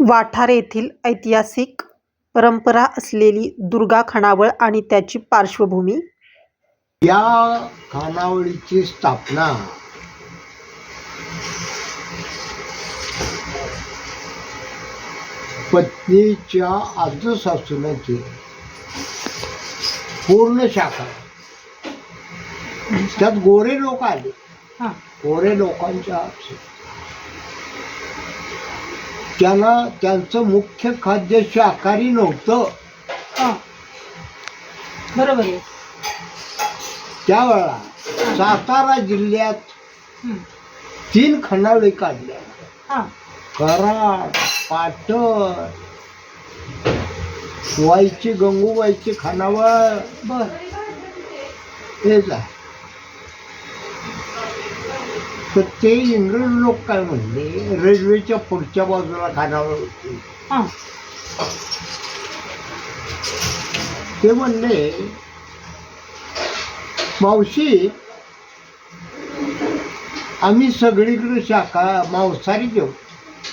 वाठार येथील ऐतिहासिक परंपरा असलेली दुर्गा खानावळ आणि त्याची पार्श्वभूमी. या खानावळीची स्थापना पत्नीच्या आजसासून केली पूर्ण शाखा. त्यात गोरे लोक आले. हां. गोरे लोकांच्या त्यांना त्यांचं मुख्य खाद्य शाकाहारी नव्हतं. हां. बरोबर आहे. त्यावेळा सातारा जिल्ह्यात. तीन खनावळी काढल्या. हां. कराड पाटण वाईची गंगूबाईची खानावळ बर. हेच आहे तर ते इंग्रज लोक काय म्हणले रेल्वेच्या पुढच्या बाजूला खानावळ होती. हां. ते म्हणले मावशी आम्ही सगळीकडे शाखा मांसाहारी घेऊ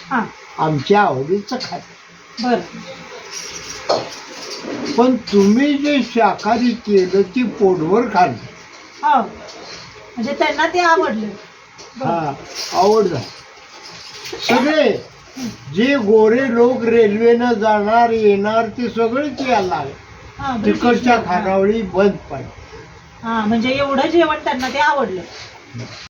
हां. आमच्या आवडीचं खात. बर. पण तुम्ही जे शाकाहारी केलं ती पोटभर खाल्लं. हो. म्हणजे त्यांना ते आवडलं. हा आवड झाली सगळे जे गोरे लोक रेल्वेनं जाणार येणार ते सगळेच यायला लागले. हां तिकडच्या खानावळी बंद पडल्या. हां म्हणजे एवढं जेवण त्यांना ते आवडलं.